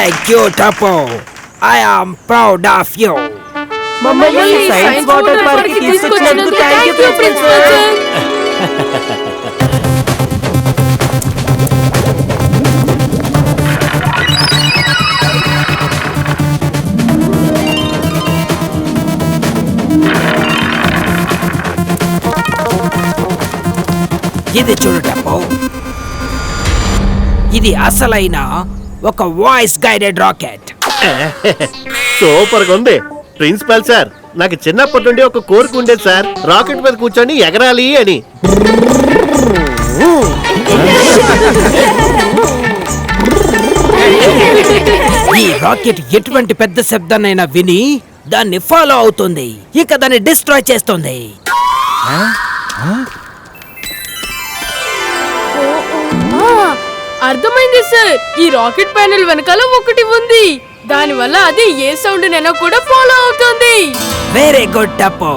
Thank you టపో I am proud of you మమ్మల్ని science water పార్క్కి తీసుకొచ్చినందుకు థ్యాంక్ యూ ప్రిన్సిపల్ ఇది చూడు టపో ఇది అసలైన ఒక వాయిస్ గైడెడ్ రాకెట్ సూపర్గా ఉంది. ప్రిన్సిపల్ సార్ నాకు చిన్నప్పటి నుండి ఒక కోరిక ఉండేది సార్. రాకెట్ మీద కూర్చొని ఎగరాలి అని. ఈ రాకెట్ ఎటువంటి పెద్ద శబ్దాన్నైనా విని దాన్ని ఫాలో అవుతుంది. ఇక దాన్ని డిస్ట్రాయ్ చేస్తుంది. అర్థమైంది సార్. ఈ రాకెట్ ప్యానెల్ వెనకాల ఒకటి ఉంది. దాని వల్ల అది ఏ సౌండ్ నైనా కూడా ఫాలో అవుతుంది. వెరీ గుడ్ టపో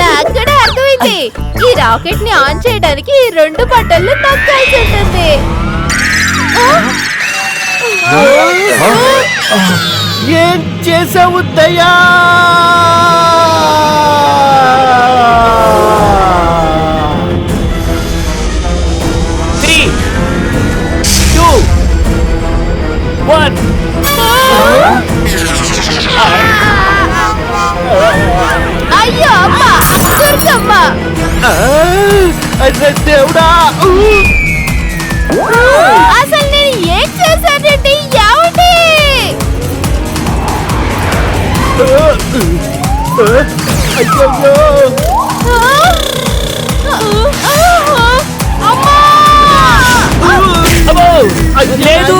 నాకు కూడా అర్థమైంది. ఈ రాకెట్ని ఆన్ చేయడానికి ఈ రెండు బట్టలు నొక్కాల్సి ఉంటుంది. ఏం చేసావు దయా? వన్ అయ్యో అమ్మ. దుర్గమ్మ అరే దేవుడా. అసలు నేను ఏం చేశానండి? ఏమండి? అయ్యో లేదు!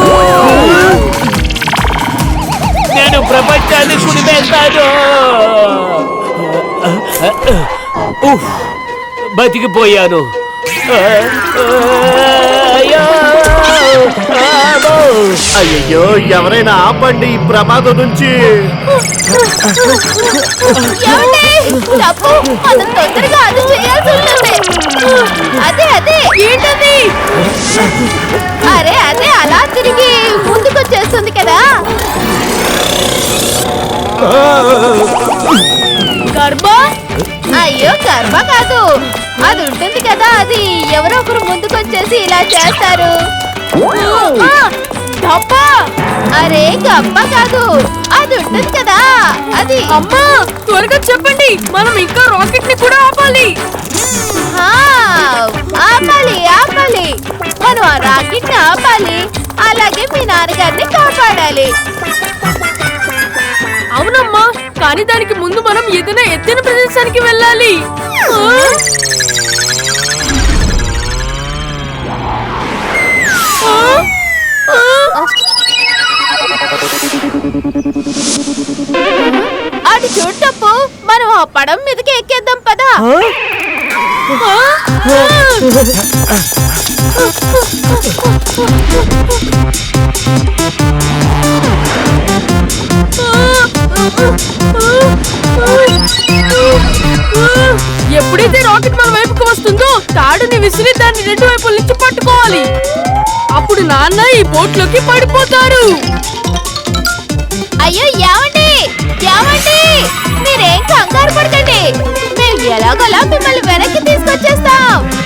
నేను ప్రపంచాన్ని కుడిపేస్తాను బతికిపోయాను. అయ్యో! అయ్యో ఎవరైనా ఆపండి ఈ ప్రమాదం నుంచి. అదే అదే. అయ్యో గర్భ కాదు. అది ఉంటుంది కదా అది ఎవరో ఒకరు ముందుకొచ్చేసి ఇలా చేస్తారు. అరే గప్ప కాదు. అది ఉంటుంది కదా అది. అమ్మా త్వరగా చెప్పండి. మనం ఇంకా రాకెట్ని కూడా ఆపాలి. ఆపాలి ఆపాలి. మనం ఆ రాకెట్ని ఆపాలి. అలాగే మీ నాన్నగారిని కాపాడాలి. అవునమ్మా కానీ దానికి ముందు మనం ఏదైనా ఎత్తైన ప్రదేశానికి వెళ్ళాలి? అటు చూడటప్పు మనం ఆ పడం మీదకి ఎక్కేద్దాం పదా. ఎప్పుడైతే రాకెట్ మన వైపుకు వస్తుందో తాడుని విసిరి దాన్ని రెండు వైపుల నుంచి పట్టుకోవాలి. అప్పుడు నాన్న ఈ బోట్లోకి పడిపోతారు. అయ్యో ఏమండి ఏమండి మీరేం కంగారు పడకండి. మేము ఎలాగోలా మిమ్మల్ని వెనక్కి తీసుకొచ్చేస్తాం.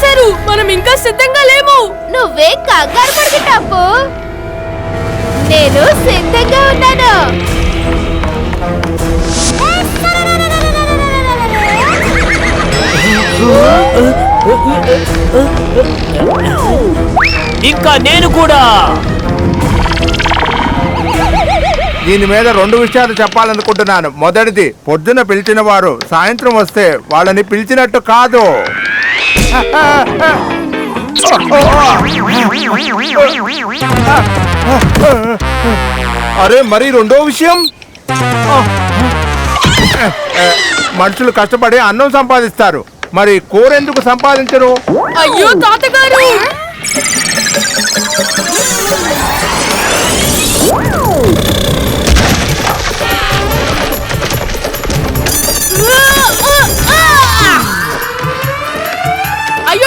చేశారు. మనం ఇంకా సిద్ధంగా లేము. నువ్వే కంగారు నేను సిద్ధంగా ఉన్నాను. ఇంకా నేను కూడా. దీని మీద రెండు విషయాలు చెప్పాలనుకుంటున్నాను. మొదటిది పొద్దున పిలిచిన వారు సాయంత్రం వస్తే వాళ్ళని పిలిచినట్టు కాదు. అరే మరి రెండో విషయం? మనుషులు కష్టపడి అన్నం సంపాదిస్తారు. మరి కోరెందుకు సంపాదించరు? అయ్యో తాతగారు!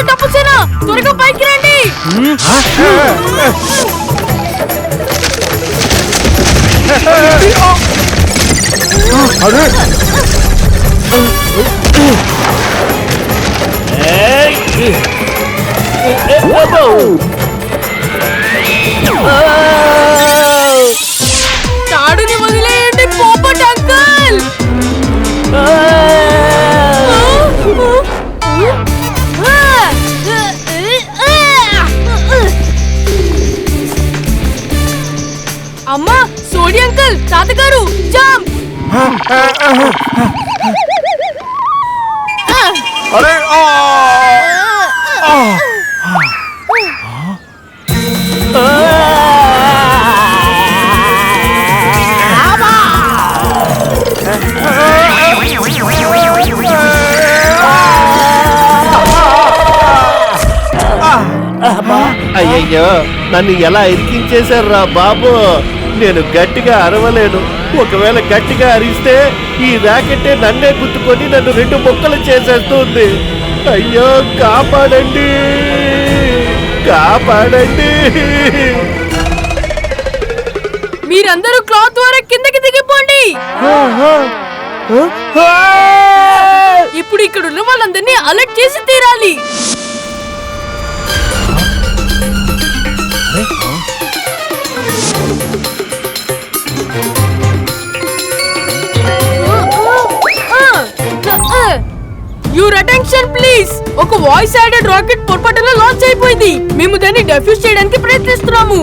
అయ్యో తప్పుసేనా త్వరగా పైకి రండి అరే ఏయ్! అరే అయ్యయ్యో నన్ను ఎలా ఇరికించేశారా బాబు? నేను గట్టిగా అరవలేను. ఒకవేళ గట్టిగా అరిస్తే ఈ ర్యాకెట్టే నన్నే గుర్తుకొని నన్ను రెండు ముక్కలు చేసేస్తుంది. అయ్యో కాపాడండి. కాపాడండి. మీరందరూ క్లాత్ ద్వారా కిందకి దిగిపోండి. ఇప్పుడు ఇక్కడ ఉన్న వాళ్ళందరినీ అలర్ట్ చేసి తీరాలి. ఒక వాయిస్ యాడెడ్ రాకెట్ పొరపాటున లాంచ్ అయిపోయింది. మేము దాన్ని డెఫ్యూజ్ చేయడానికి ప్రయత్నిస్తున్నాము.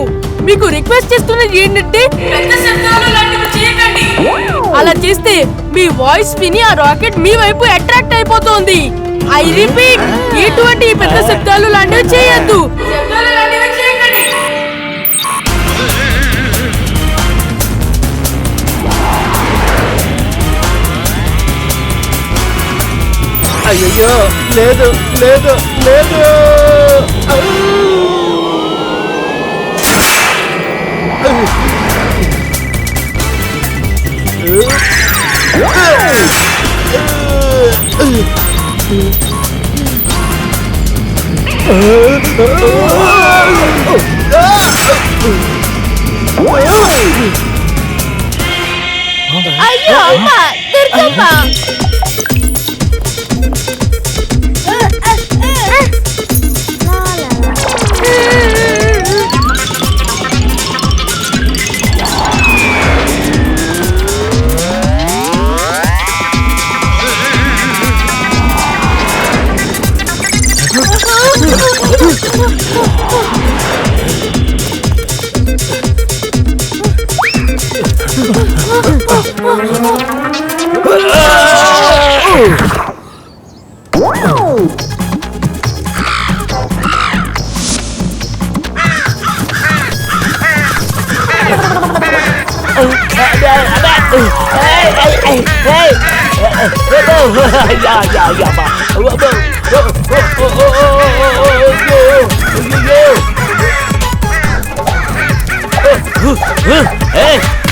మీకు రిక్వెస్ట్ చేస్తున్నది ఏంటంటే పెద్ద శబ్దాలు లాంటివి చేయకండి. అలా చేస్తే మీ వాయిస్ విని ఆ రాకెట్ మీ వైపు అట్రాక్ట్ అయిపోతుంది. ఐ రిపీట్ ఎటువంటి పెద్ద శబ్దాలు లాంటివి చేయొద్దు. అయ్యయ్యో లేదు లేదు లేదు అయ్యో అమ్మ దుర్గమ్మ యా యా యా బా అబ్బో!